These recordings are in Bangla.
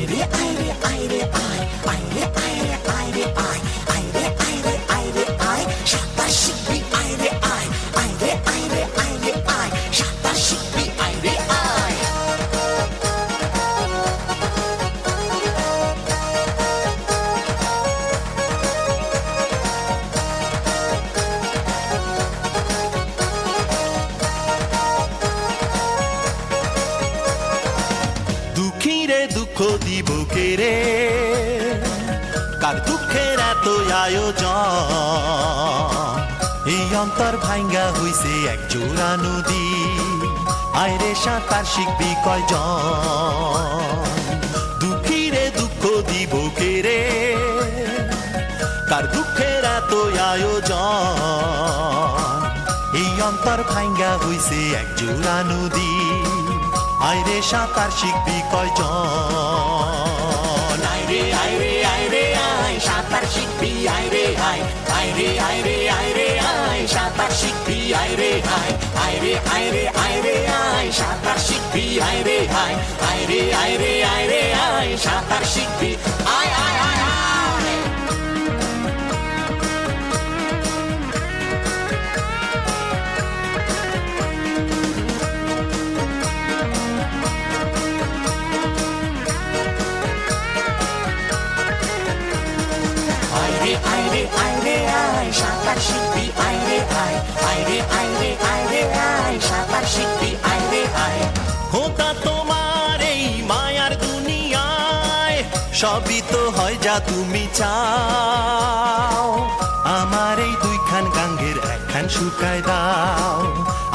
ไอเรียไอเรียไอเรียไอไปเรียไอเรีย দিব কে রে। কার দুঃখের এত আয়োজন? এই অন্তর ভাঙ্গা হইছে এক জোড়া নদী। আইরে সাঁতার শিখবি কয়জন? দুঃখীরে দুঃখ দিব কে রে? কার দুঃখের এত আয়োজন? এই অন্তর ভাঙ্গা হইছে এক জোড়া নদী। আইরে সাঁতার শিখবি কয়জন? আইরে আইরে আইরে, আয়, সাঁতার শিখবি, আইরে, আয়। আইরে আইরে আইরে, আয়, সাঁতার শিখবি, আইরে, আয়। আইরে আইরে আইরে, আয়, সাঁতার শিখবি, আইরে, আয়। আইরে আইরে আইরে, আয়, সাঁতার শিখবি। আয় আয় আয়। সবই তো হয় যা তুমি চাও। আমার এই দুইখান গাঙ্গের একখান শুকায় দাও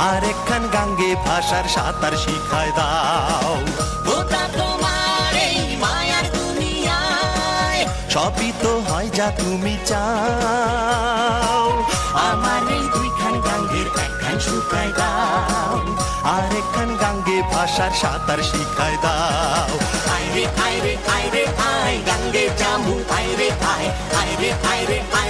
আর একখান গাঙ্গে ভাষার সাঁতার শিখায় দাও। সবই তো হয় যা তুমি চাও। আমার এই দুইখান গাঙ্গের একখান শুকায় দাও আর একখান ভাষার সাঁতার শিখায় দাও। আইরে আইরে আইরে আয় গাঙ্গে জামু আইরে আয় আইরে আইরে আই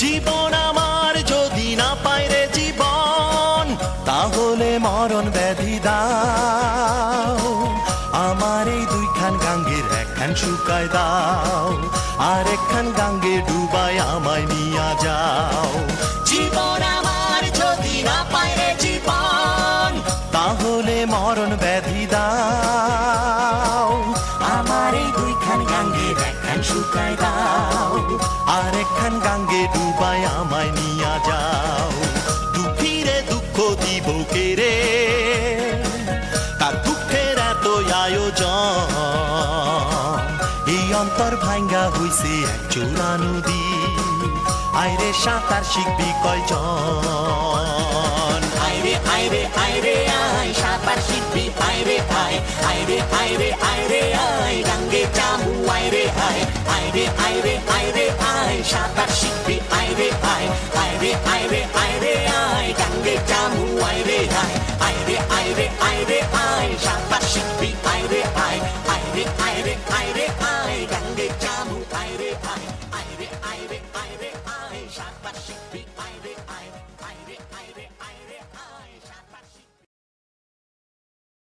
জীবন আমার যদি না পায় রে জীবন, তাহলে মরণ ব্যাধি দাও। আমার এই দুইখান গাঙ্গের একখান শুকায় দাও, আর একখান গাঙ্গে ডুবাই আমায় নিয়া যাও। জীবন আমার একখান শুকায় দাও, আর একখান গাঙ্গে ডুবাই আমায় নিয়া যাও। দুঃখীরে দুঃখ দিব কে রে? তার দুঃখের এত আয়োজন। এই অন্তর ভাঙ্গা হইছে এক চোরা নদী। আইরে সাঁতার শিখবি কয়জন? আইরে আইরে আইরে আয়, সাঁতার শিখবি, আইরে আয়। আইরে আইরে আইরে আয় আইরে আইরে আইরে, আয়, সাঁতার শিখবি, আইরে, আয়, আইরে আইরে আইরে, আয় ডাঙ্গে চামু আইরে, আয়, আইরে আইরে আইরে, আয়, সাঁতার শিখবি